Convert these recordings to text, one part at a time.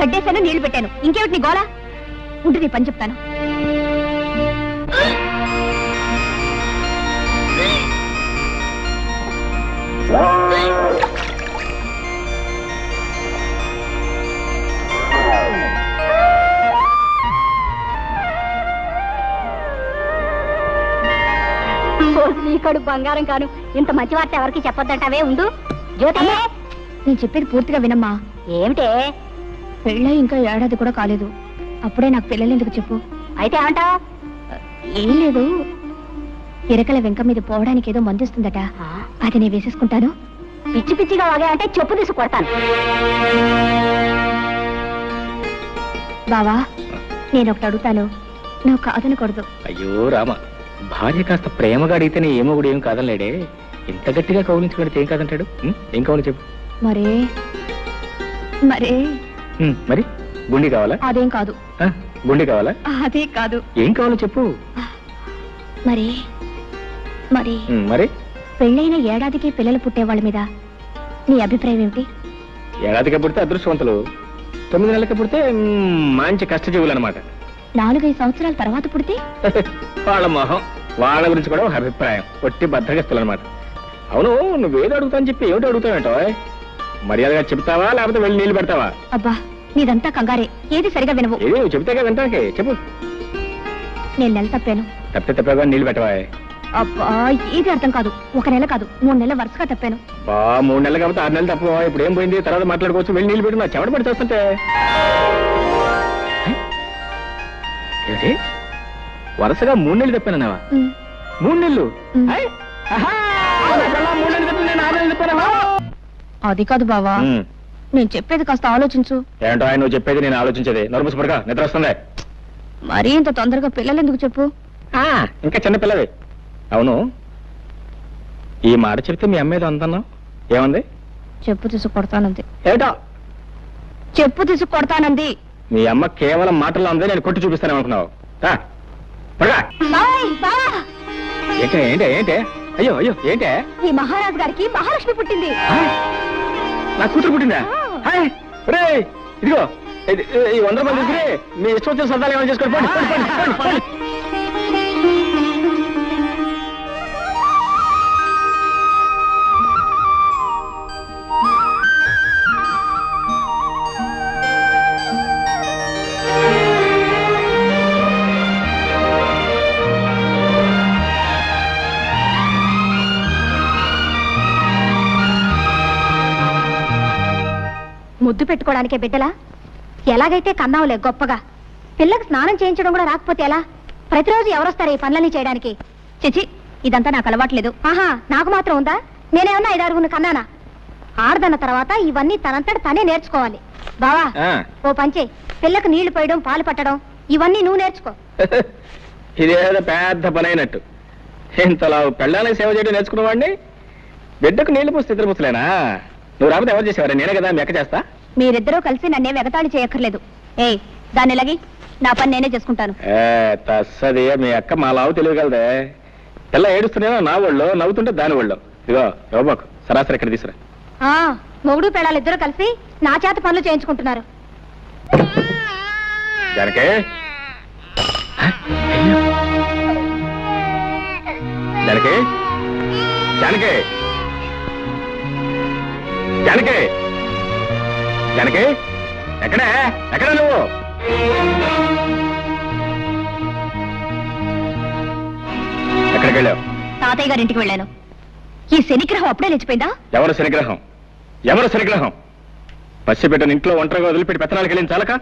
గడ్డేశాను నీళ్ళు పెట్టాను. ఇంకేమిటి నీ గోలా? ఉంటే నీ పని చెప్తాను. నీకడు బంగారం కాను. ఇంత మంచి వార్త ఎవరికి చెప్పొద్దంటావే? ఉండు. జ్యోతి. నేను చెప్పేది పూర్తిగా వినమ్మా. ఏమిటే? పెళ్ళై ఇంకా ఏడాది కూడా కాలేదు. అప్పుడే నాకు పిల్లలు ఎందుకు చెప్పు. అయితే ఏమంటావు ఏం లేదు. ఇరకల వెంక మీద పోవడానికి ఏదో మందిస్తుందట. అది నేను వేసేసుకుంటాను. పిచ్చి పిచ్చిగా వాగా అంటే చెప్పు తీసి కొడతాను. బావా నేను ఒకటి అడుగుతాను. నువ్వు కాదనకూడదు అయ్యో రామ. భార్య కాస్త ప్రేమగా అడిగితేనే ఏమో కూడా ఏం కాదనలేడే. ఇంత గట్టిగా కౌలించుకుంటే ఏం కాదంటాడు? ఉం? ఏం కావాలి చెప్పు. మరే మరే. మరి? గుండి కావాలా? అదేం కాదు. గుండి కావాలా? అదే కాదు. ఏం కావాలో చెప్పు. మరి మరి మరి? పెళ్ళైన ఏడాదికి పిల్లలు పుట్టే వాళ్ళ మీద నీ అభిప్రాయం ఏమిటి? ఏడాదికి పుడితే అదృష్టవంతులు. తొమ్మిది నెలలకి పుడితే మంచి కష్టజీవులు అనమాట నాలుగైదు సంవత్సరాల తర్వాత పుడితే? వాళ్ళ మొహం వాళ్ళ గురించి కూడా ఒక అభిప్రాయం. ఒట్టి బద్దగస్తులు అనమాట అవును నువ్వేదో అడుగుతావని చెప్పి ఏమిటి అడుగుతావేంటో మర్యాదగా చెప్తావా లేకపోతే వెళ్ళి నీళ్ళు పెడతావా? అబ్బా నీదంతా కంగారే. ఏది సరిగా వినవు. ఏది నువ్వు చెప్తే కదా వింటాకే చెప్పు. నేను నెల తప్పాను. తప్పితే తప్పగా నీళ్ళు పెట్టవా? అబ్బా ఏది అర్థం కాదు. ఒక నెల కాదు మూడు నెలల వరుసగా తప్పాను. బా మూడు నెలలు కాబట్టి ఆరు నెలలు తప్ప ఇప్పుడు ఏం పోయింది? తర్వాత మాట్లాడుకోవచ్చు వెళ్ళి నీళ్ళు పెట్టి నా చెమట పడి చేస్తుంటే. ఏంటి వరుసగా మూడు నెలలు తప్పానన్నావా? ఉమ్, మూడు నెలలు? మూడు నెలలు తప్పింది, నేను ఆరు నెలలు తప్పానా? అది కాదు బావా. ఉమ్. నేను చెప్పేది కాస్త ఆలోచించు. ఏంటో ఆయన నువ్వు చెప్పేది నేను ఆలోచించేది. నర్మస్ పడక నిద్ర వస్తుంది. మరీ ఇంత తొందరగా పిల్లలు ఎందుకు చెప్పు? ఆ, ఇంకా చిన్న పిల్లవి అవును. ఈ మాట చెప్తే మీ అమ్మేదో అందన్నావు? ఏమంది? చెప్పు తీసు కొడతానంది. ఏటో చెప్పు తీసు కొడతానంది. మీ అమ్మ కేవలం మాటల్లో ఉంది నేను కొట్టి చూపిస్తాను అనుకున్నావు ఏంటే ఏంటే? అయ్యో అయ్యో ఏంటే? ఈ మహారాజు గారికి మహాలక్ష్మి పుట్టింది. నా కూతురు పుట్టిందా? హాయ్. రే ఇదిగో ఇది- ఈ వంద తీసుకుని మీ ఇష్టం వచ్చిన సరదాలు ఏమైనా చేసుకోండి పెట్టుకోవడానికే బిడ్డలా? ఎలాగైతే కన్నావులే గొప్పగా? పిల్లకి స్నానం చేయించడం కూడా రాకపోతే ఎలా? ప్రతిరోజు ఎవరొస్తారు ఈ పనులన్నీ చేయడానికి? చిచి ఇదంతా నాకు అలవాట్లేదు. ఆహా నాకు మాత్రం ఉందా? నేనేమన్నా ఐదారుగురిని కన్నానా? ఆడదన్న తర్వాత ఇవన్నీ తనంతట తనే నేర్చుకోవాలి. బావా ఆ, ఓ పంచే పిల్లకు నీళ్ళు పోయడం పాలు పట్టడం ఇవన్నీ నువ్వు నేర్చుకో. ఇదేదో పెద్ద పని అయినట్టు ఇంతలా పెళ్ళాలని సేవ చేయడం నేర్చుకున్నవాడిని? బిడ్డకు నీళ్ళు పోస్తే ఇద్దరు ముసలేనా నువ్వు రాకపోతే ఎవరు చేసేవారు? నేనే కదా మీ అక్క చేస్తా? మీరిద్దరూ కలిసి నన్నే వెగతాళి చేయక్కర్లేదు. ఏయ్ దాన్ని ఎలాగి నా పని నేనే చేసుకుంటాను. ఏ తస్సది మీ అక్క మా లావు తెలియగలదే. పిల్ల ఏడుస్తున్నానో నా ఒళ్ళో నవ్వుతుంటే దాని ఒళ్ళో. ఇదిగో రోబాకు సరాసరి ఇక్కడ తీసురా మొగుడు పెళ్ళాలిద్దరూ కలిసి నా చేత పనులు చేయించుకుంటున్నారు. జానకి? హ? అయ్యో. జానకి? జానకి ఎక్కడే? ఎక్కడ నువ్వు? ఎక్కడికి వెళ్ళావు? తాతయ్య గారింటికి వెళ్ళాను. ఈ శనిగ్రహం అప్పుడే లేచిపోయిందా? ఎవరు శనిగ్రహం? ఎవరు శనిగ్రహం? పసిబిడ్డను ఇంట్లో ఒంటరిగా వదిలిపెట్టి పెత్తనాలకు వెళ్ళిన చాలక?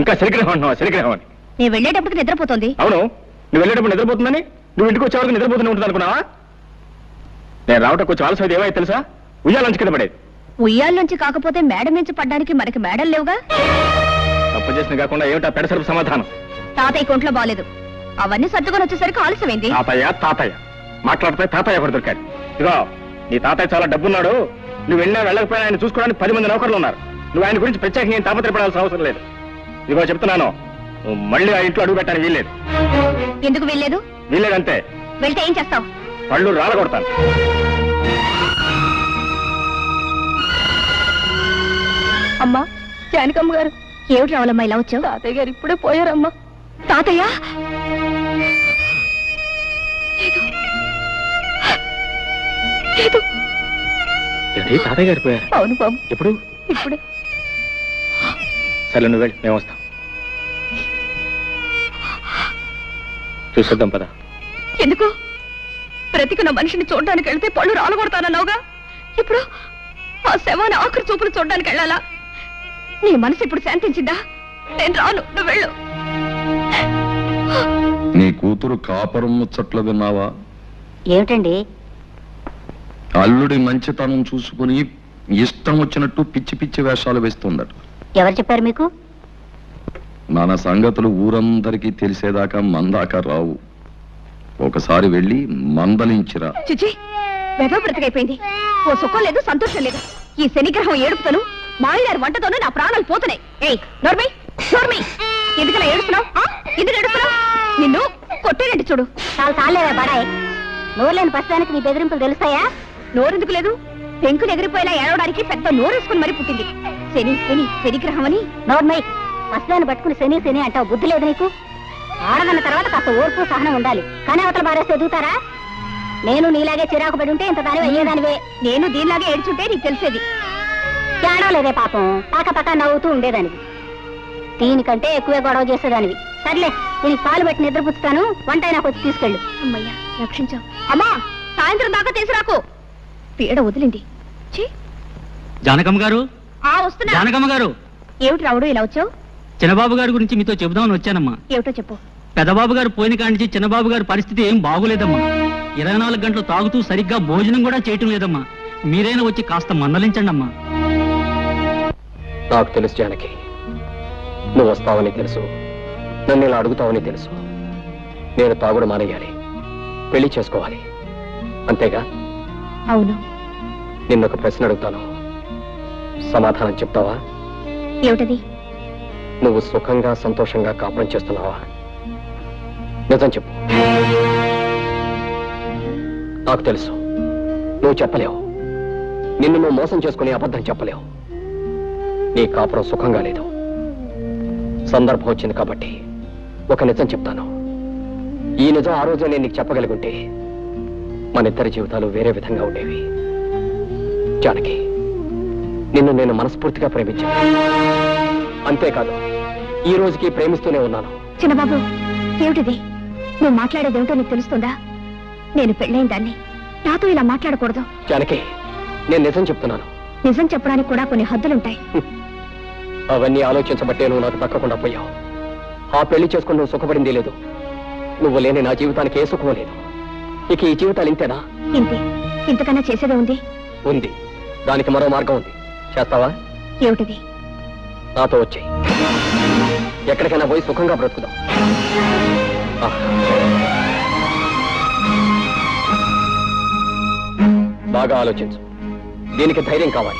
ఇంకా శనిగ్రహం అంటున్నావా? శనిగ్రహం అని. నేను వెళ్ళేటప్పటికి నిద్రపోతుంది. అవును. నువ్వు వెళ్ళేటప్పుడు నిద్రపోతుందని? నువ్వు ఇంటికి వచ్చే వరకు నిద్రపోతూనే ఉంటుంది అనుకున్నావా నేను రావటం కొంచెం ఆలస్యం ఏమైతే తెలుసా? ఉయ్యాలంచి కింద పడేది. ఉయ్యాల నుంచి కాకపోతే మేడ నుంచి పడ్డానికి మనకి మేడలు లేవుగా? తప్పు చేసిన కాకుండా ఏమిటా పెడసరపు సమాధానం? తాతయ్య కొంట్లో బాలేదు. అవన్నీ సర్దుకొని వచ్చేసరికి ఆలస్యమైంది. తాతయ్య తాతయ్య. మాట్లాడితే తాతయ్య ఒకటి దొరికాడు. ఇదిగో నీ తాతయ్య చాలా డబ్బున్నాడు. నువ్వు వెళ్ళినా వెళ్ళకపోయినా ఆయన చూసుకోవడానికి పది మంది నౌకర్లు ఉన్నారు. నువ్వు ఆయన గురించి ప్రత్యేకంగా ఏం తాపత్రపడాల్సిన అవసరం లేదు. ఇదిగో చెప్తున్నాను. నువ్వు మళ్ళీ ఆ ఇంట్లో అడుగు పెట్టడానికి వీల్లేదు. ఎందుకు వెళ్ళలేదు వీల్లేదంతే. వెళ్తే ఏం చేస్తావు? పళ్ళు రాలగొడతాను. అమ్మా జానకమ్మ గారు. ఏమిటి రావాలమ్మా ఇలా వచ్చావు? తాతయ్య గారు ఇప్పుడే పోయారమ్మా. తాతయ్య? తాతయ్య గారు పోయారు? అవును బాబు. ఎప్పుడు? ఇప్పుడే. సరే నువ్వు వెళ్ళి మేము వస్తాం. చూసేద్దాం పద. ఎందుకు? బ్రతికున్న మనిషిని చూడడానికి వెళ్తే పళ్ళు రాలగొడతానన్నావుగా? ఇప్పుడు ఆ శవాన్ని ఆఖరి చూపులు చూడడానికి వెళ్ళాలా నీ మనసు ఇప్పుడు శాంతించిందా? నేను రాను నువ్వు వెళ్ళు. నీ కూతురు కాపురం ముచ్చట్లు విన్నావా? ఏమిటండి? అల్లుడి మంచితనం చూసుకుని ఇష్టం వచ్చినట్టు పిచ్చి పిచ్చి వేషాలు వేస్తుందట. ఎవరు చెప్పారు మీకు? మన సంగతులు ఊరందరికీ తెలిసేదాకా మందాక రావు. ఒకసారి వెళ్ళి మందలించిరా. చిచి వెధవ బ్రతికైపోయింది. ఓ సుఖం లేదు సంతోషం లేదు. ఈ శనిగ్రహం ఏడుపుతోను మాయదారి వంటతోనూ నా ప్రాణాలు పోతున్నాయి. ఏయ్ నోర్మై నోర్మై. ఎందుకలా ఏడుస్తున్నావు? ఎందుకు ఏడుస్తున్నావు? నిన్ను కొట్టేనండి చూడు. చాలు చాలేవే బడాయ్. నోరులేని పసిదానికి నీ బెదిరింపులు తెలుస్తాయా? నోరెందుకు లేదు? పెంకులు ఎగిరిపోయేలా ఏడవడానికి పెద్ద నోరేసుకుని మరీ పుట్టింది. శని శని శనిగ్రహం అని నోర్మై పసిదాన్ని పట్టుకుని శని శని అంటావు. బుద్ధి లేదు నీకు? ఆడదన్న తర్వాత కాస్త ఓర్పు సహనం ఉండాలి. కానీ అవతల బారేస్తే ఎదుగుతారా? నేను నీలాగే చిరాకు పడి ఉంటే ఇంత దానివి అయ్యేదానివే నేను దీనిలాగే ఏడ్చుంటే నీకు తెలిసేది. ఏడవలేదే పాపం. పక్క పక్క నవ్వుతూ ఉండేదానివి. దీనికంటే ఎక్కువే గొడవ చేసేదానివి. సర్లే దీనికి పాలు పెట్టి నిద్రపుచ్చుతాను వంట నాకు వచ్చి తీసుకెళ్ళు. అమ్మయ్యా రక్షించావు. అమ్మా సాయంత్రం దాకా తీసుకురాకు. పీడ వదిలింది. ఛీ, జానకమ్మ గారు? ఆ వస్తున్నా. జానకమ్మ గారు? ఏమిటి రావుడు ఇలా వచ్చావు? చిన్నబాబు గారి గురించి మీతో చెబుదామని వచ్చానమ్మా. ఏమిటో చెప్పు. పెద్దబాబు గారు పోయిన కాడి నుంచి చిన్నబాబు గారి పరిస్థితి ఏం బాగోలేదమ్మా. ఇరవై నాలుగు గంటలు తాగుతూ సరిగ్గా భోజనం కూడా చేయటం లేదమ్మా. మీరైనా వచ్చి కాస్త మందలించండి అమ్మా నాకు తెలుసు జానకి. నువ్వు వస్తావని తెలుసు. నన్ను ఇలా అడుగుతావని తెలుసు. నేను తాగుడు మానేయాలి. పెళ్ళి చేసుకోవాలి. అంతేగా? అవును. నిన్నొక ప్రశ్న అడుగుతాను. సమాధానం చెప్తావా? ఏమిటది? నువ్వు సుఖంగా సంతోషంగా కాపురం చేస్తున్నావా? నిజం చెప్పు. నాకు తెలుసు. నువ్వు చెప్పలేవు. నిన్ను నువ్వు మోసం చేసుకుని అబద్ధం చెప్పలేవు. నీ కాపురం సుఖంగా లేదు. సందర్భం వచ్చింది కాబట్టి ఒక నిజం చెప్తాను. ఈ నిజం ఆ రోజే నేను నీకు చెప్పగలిగుంటే మన ఇద్దరి జీవితాలు వేరే విధంగా ఉండేవి. జానకి నిన్ను నేను మనస్ఫూర్తిగా ప్రేమించాను. అంతేకాదు ఈ రోజుకి ప్రేమిస్తూనే ఉన్నాను. చిన్నబాబు ఏమిటిది? నువ్వు మాట్లాడేది ఏమిటో నీకు తెలుస్తుందా? నేను పెళ్ళైన దాన్ని నాతో ఇలా మాట్లాడకూడదు. జానకి నేను నిజం చెప్తున్నాను. నిజం చెప్పడానికి కూడా కొన్ని హద్దులుంటాయి. అవన్నీ ఆలోచించబట్టే నువ్వు నాకు దక్కకుండా పోయావు. ఆ పెళ్ళి చేసుకుని నువ్వు సుఖపడింది లేదు. నువ్వు లేని నా జీవితానికి ఏ సుఖం లేదు. ఇక ఈ జీవితాలు ఇంతేనా? ఇంతే. ఇంతకన్నా చేసేదే ఉంది? ఉంది. దానికి మరో మార్గం ఉంది. చేస్తావా? ఏమిటిది? నాతో వచ్చాయి. ఎక్కడికైనా పోయి సుఖంగా బ్రతుకుదాం. బాగా ఆలోచించు. దీనికి ధైర్యం కావాలి.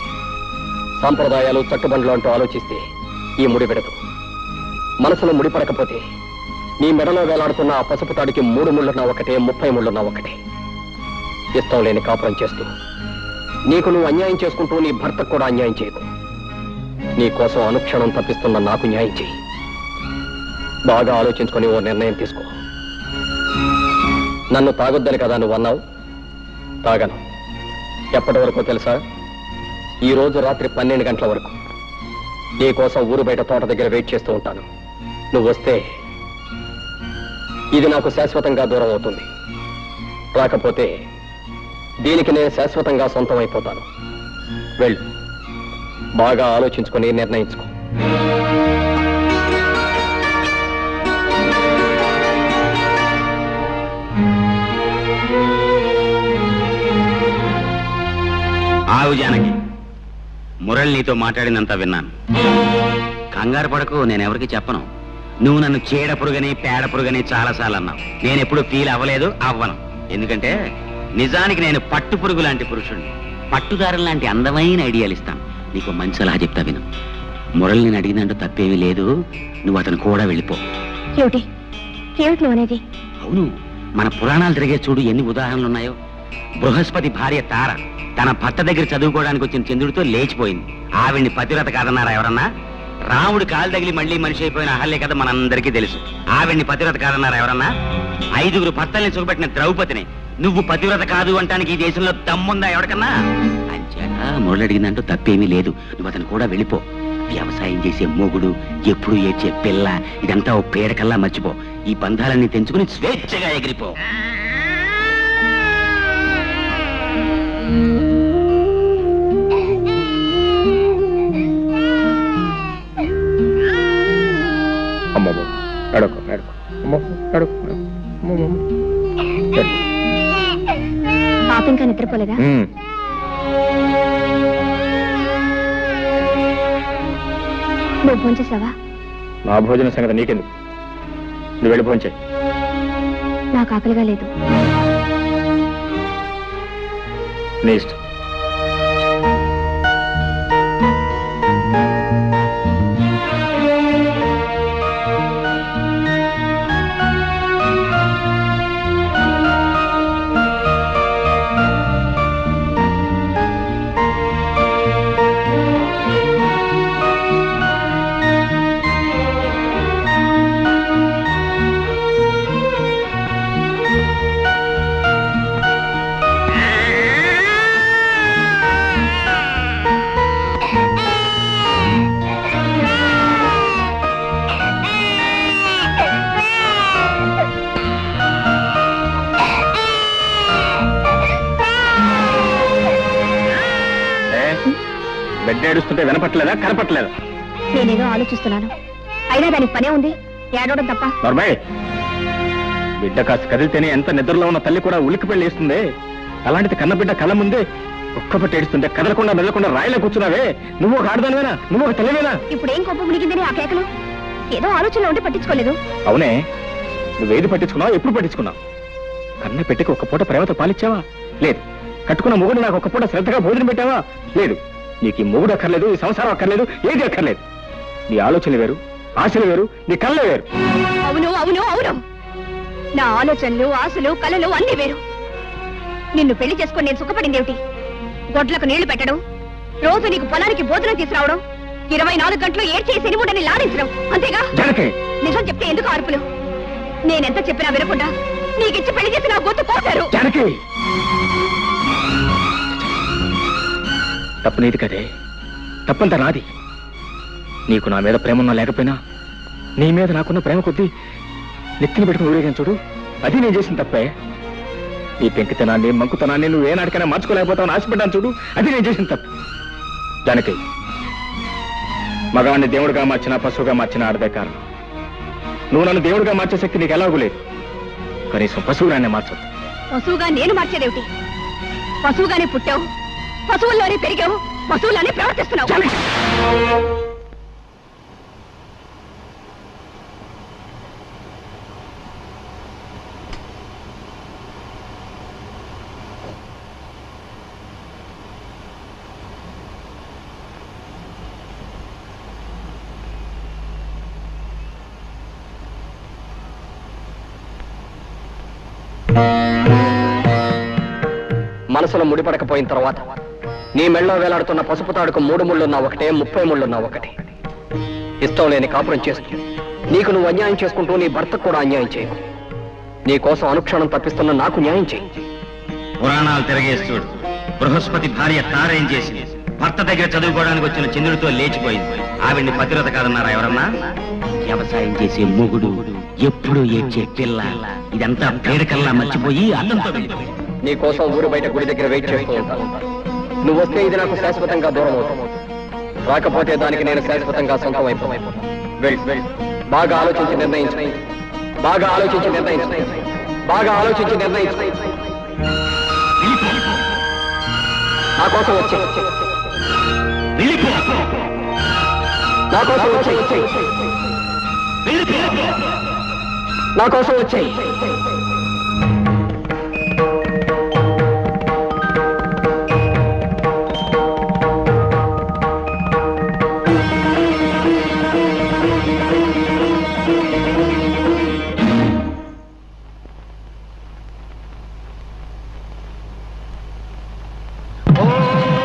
సాంప్రదాయాలు చట్టుబండ్లు అంటూ ఆలోచిస్తే ఈ ముడి పెడదు మనసులో ముడిపడకపోతే నీ మెడలో వేలాడుతున్న ఆ పసుపు తాడికి మూడు ముళ్ళున్నా ఒకటే ముప్పై ముళ్ళున్నా ఒకటే. ఇష్టం లేని కాపురం చేస్తూ నీకు నువ్వు అన్యాయం చేసుకుంటూ నీ భర్తకు కూడా అన్యాయం చేయకు. నీ కోసం అనుక్షణం తప్పిస్తున్న నాకు న్యాయం చేయి బాగా ఆలోచించుకొని ఓ నిర్ణయం తీసుకో. నన్ను తాగొద్దని కదా నువ్వు అన్నావు తాగను. ఎప్పటి వరకు తెలుసా? ఈ రోజు రాత్రి పన్నెండు గంటల వరకు. నీ కోసం ఊరు బయట తోట దగ్గర వెయిట్ చేస్తూ ఉంటాను. నువ్వు వస్తే ఇది నాకు శాశ్వతంగా దూరం అవుతుంది. రాకపోతే దీనికి నేను శాశ్వతంగా సొంతం అయిపోతాను వెళ్ళు. బాగా ఆలోచించుకొని నిర్ణయించుకో. ఆవు జానకి. మురళి నీతో మాట్లాడినంత విన్నాను. కంగారు పడకు నేనెవరికి చెప్పను. నువ్వు నన్ను చీడ పురుగని పేడ పురుగని చాలాసార్లు అన్నావు నేను ఎప్పుడు ఫీల్ అవ్వలేదు అవ్వను. ఎందుకంటే నిజానికి నేను పట్టు పురుగు లాంటి పురుషుణ్ణి. పట్టుదారులు లాంటి అందమైన ఐడియాలు ఇస్తాను. నీకు మంచి సలహా చెప్తా విను. మురళి నేను అడిగినంటూ తప్పేమీ లేదు. నువ్వు అతను కూడా వెళ్ళిపో. ఏమిటి? ఏమిటి నువ్వు అనేది? అవును. మన పురాణాలు తిరిగే చూడు ఎన్ని ఉదాహరణలు ఉన్నాయో. బృహస్పతి భార్య తార తన భర్త దగ్గర చదువుకోవడానికి వచ్చిన చంద్రుడితో లేచిపోయింది. ఆవిడ్ని పతివ్రత కాదన్నారా ఎవరన్నా? రాముడు కాలు తగిలి మళ్ళీ మనిషి అయిపోయిన అహల్య కథ మనందరికీ తెలుసు. ఆవిడ్ని పతివ్రత కాదన్నారా ఎవరన్నా? ఐదుగురు భర్తల్ని చూపెట్టిన ద్రౌపదిని నువ్వు పతివ్రత కాదు అంటానికి ఈ దేశంలో దమ్ముందా ఎవరికన్నా? అంచేత మొదలడిగిందంటూ తప్పేమీ లేదు. నువ్వు అతను కూడా వెళ్ళిపో. వ్యవసాయం చేసే మొగుడు ఎప్పుడు ఏడ్చే పిల్ల ఇదంతా ఓ పేడకల్లా మర్చిపో. ఈ బంధాలన్నీ తెంచుకుని స్వేచ్ఛగా ఎగిరిపో. అమ్మమ్మ ఎడకు అమ్మమ్మ పాప ఇంకా నిద్రపోలేదా? నువ్వు ఫోన్ చేసావా? నా భోజన సంగతి నీకెందుకు? నువ్వు వెళ్ళి భోంచే నాకు ఆకలిగా లేదు. నీ ఇష్టం. బిడ్డ ఏడుస్తుంటే వినపట్లేదా? కనపట్లేదా? నేనేదో ఆలోచిస్తున్నాను. అయినా దానికి పనే ఉంది. ఏడవడం తప్ప. నర్మయ్ బిడ్డ కాస్త కదిలితేనే ఎంత నిద్రలో ఉన్న తల్లి కూడా ఉలికి పెళ్ళి వేస్తుంది అలాంటిది కన్న బిడ్డ కళ్ళ ముందే ఒక్కపట్టి ఏడుస్తుంటే కదలకుండా మెదలకుండా రాయిలో కూర్చున్నావే. నువ్వు ఒక ఆడదానివేనా? నువ్వు ఒక తల్లివేనా? ఇప్పుడు ఏం కోపం మునిగిందని ఆ కేకలు? ఏదో ఆలోచనలో ఉండి పట్టించుకోలేదు. అవునే నువ్వేది పట్టించుకున్నావు ఎప్పుడు పట్టించుకున్నావు? కన్న పెట్టికి ఒక్క పూట ప్రేమతో పాలిచ్చావా? లేదు. కట్టుకున్న మొగుడు నాకు ఒక్క పూట శ్రద్ధగా భోజనం పెట్టావా? లేదు. నీకు ఈ మొగుడు అక్కర్లేదు ఈ సంసారం అక్కర్లేదు ఏది అక్కర్లేదు. నీ ఆలోచనలు వేరు ఆశలు వేరు నీ కళ్ళే వేరు. అవును అవును అవును. నా ఆలోచనలు ఆశలు కలలు అన్ని వేరు. నిన్ను పెళ్ళి చేసుకొని నేను సుఖపడింది ఏమిటి గొడ్లకు నీళ్ళు పెట్టడం రోజు నీకు పొలానికి భోజనం తీసుకురావడం ఇరవై నాలుగు గంటలు ఏడ్చే సినిముడని లాడించడం అంతేగా? జనకే. నిజం చెప్తే ఎందుకు అరుపులు నేనెంత చెప్పినా వినకుండా నీకిచ్చి పెళ్ళి చేసి నా గొంతు కోసారు జానకి. తప్పు నీది కదే. తప్పంతా నాది. నీకు నా మీద ప్రేమ ఉన్నా లేకపోయినా నీ మీద నాకున్న ప్రేమ కొద్దీ నెత్తిని పెట్టుకుని ఊరేగాను చూడు. అది నేను చేసిన తప్పే. నీ పెంకితనాన్ని మంకుతనాన్ని నువ్వు ఏనాటికైనా మార్చుకోలేకపోతావు ఆశపడ్డాను చూడు. అది నేను చేసిన తప్పు. దానికి మగవాడిని దేవుడిగా మార్చిన పశువుగా మార్చిన ఆడదే కారణం. నువ్వు నన్ను దేవుడిగా మార్చే శక్తి నీకు ఎలాగూ లేదు. కనీసం పశువుగానే మార్చదు పశువుగా నేను మార్చేదేమిటి? పశువుగానే పుట్టావు. పశువుల్లోనే పెరిగావు పశువుల్లోనే ప్రవర్తిస్తున్నావు. మనసులో ముడిపడకపోయిన తర్వాత నీ మెళ్ళో వేలాడుతున్న పసుపు తాడుకు మూడు ముళ్ళున్నా ఒకటే ముప్పై ముళ్ళున్నా ఒకటే. ఇష్టం లేని కాపురం చేస్తూ నీకు నువ్వు అన్యాయం చేసుకుంటూ నీ భర్తకు కూడా అన్యాయం చేయకు. నీ కోసం అనుక్షణం తప్పిస్తున్న నాకు న్యాయం చేయి. పురాణాలు తిరగేస్తుడు బృహస్పతి భార్య తారేం చేసింది భర్త దగ్గర చదువుకోవడానికి వచ్చిన చంద్రుడితో లేచిపోయింది. ఆవిడ్ని పతిరత కాదన్నారా ఎవరన్నా? వ్యవసాయం చేసే మొగుడు ఎప్పుడు ఏడ్చే పిల్ల. ఇదంతా పేడకల్లా మర్చిపోయి అన్నంతో నీ కోసం ఊరు బయట గుడి దగ్గర వెయిట్ చేస్తూ ఉంటాను. నువ్వు వస్తే ఇది నాకు శాశ్వతంగా దూరం అవుతుంది రాకపోతే దానికి నేను శాశ్వతంగా సొంతం అయిపోతాను బాగా ఆలోచించి నిర్ణయించు. బాగా ఆలోచించి నిర్ణయించు. బాగా ఆలోచించి నిర్ణయించు. నా కోసం వచ్చే. నా కోసం వచ్చే. నా కోసం వచ్చేయి